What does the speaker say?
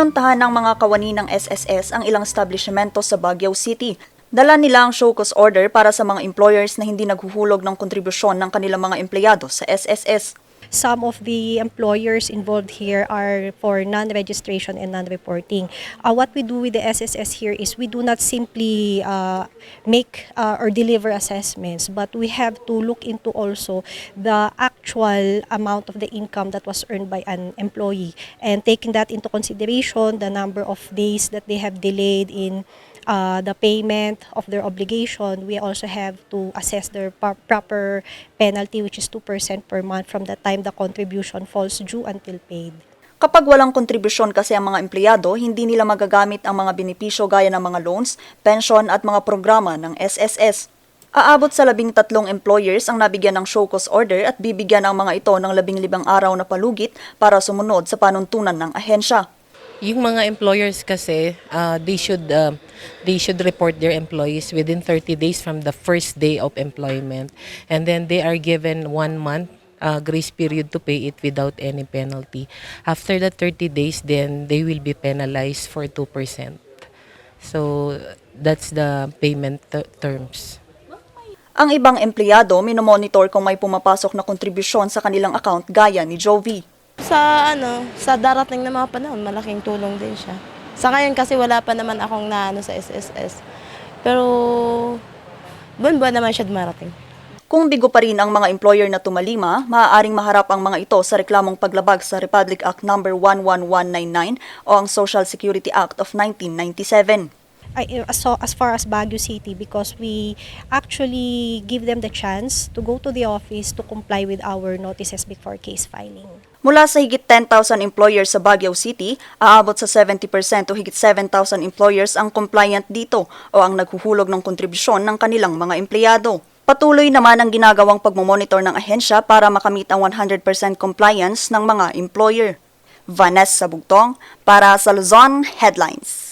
Pinuntahan ng mga kawani ng SSS ang ilang establishmento sa Baguio City. Dala nila ang show cause order para sa mga employers na hindi naghuhulog ng kontribusyon ng kanilang mga empleyado sa SSS. Some of the employers involved here are for non-registration and non-reporting. Uh, what we do with the SSS here is we do not simply uh, make uh, or deliver assessments, but we have to look into also the actual amount of the income that was earned by an employee and taking that into consideration, the number of days that they have delayed in uh, the payment of their obligation, we also have to assess their proper penalty, which is 2% per month from the time the contribution falls due until paid. Kapag walang kontribusyon kasi ang mga empleyado, hindi nila magagamit ang mga benepisyo gaya ng mga loans, pension at mga programa ng SSS. Aabot sa labing tatlong employers ang nabigyan ng show cause order at bibigyan ang mga ito ng labing libang araw na palugit para sumunod sa panuntunan ng ahensya. Yung mga employers kasi, uh, they should uh, they should report their employees within 30 days from the first day of employment, and then they are given one month uh, grace period to pay it without any penalty. After the 30 days, then they will be penalized for 2%. So that's the payment ter- terms. Ang ibang empleyado minomonitor kung may pumapasok na kontribusyon sa kanilang account gaya ni Jovi. Sa ano, sa darating na mga panahon, malaking tulong din siya. Sa ngayon kasi wala pa naman akong naano sa SSS. Pero buwan-buwan naman siya dumarating. Kung bigo pa rin ang mga employer na tumalima, maaaring maharap ang mga ito sa reklamong paglabag sa Republic Act No. 11199 o ang Social Security Act of 1997. So as far as Baguio City because we actually give them the chance to go to the office to comply with our notices before case filing. Mula sa higit 10,000 employers sa Baguio City, aabot sa 70% o higit 7,000 employers ang compliant dito o ang naghuhulog ng kontribusyon ng kanilang mga empleyado. Patuloy naman ang ginagawang pagmomonitor ng ahensya para makamit ang 100% compliance ng mga employer. Vanessa Bugtong para sa Luzon Headlines.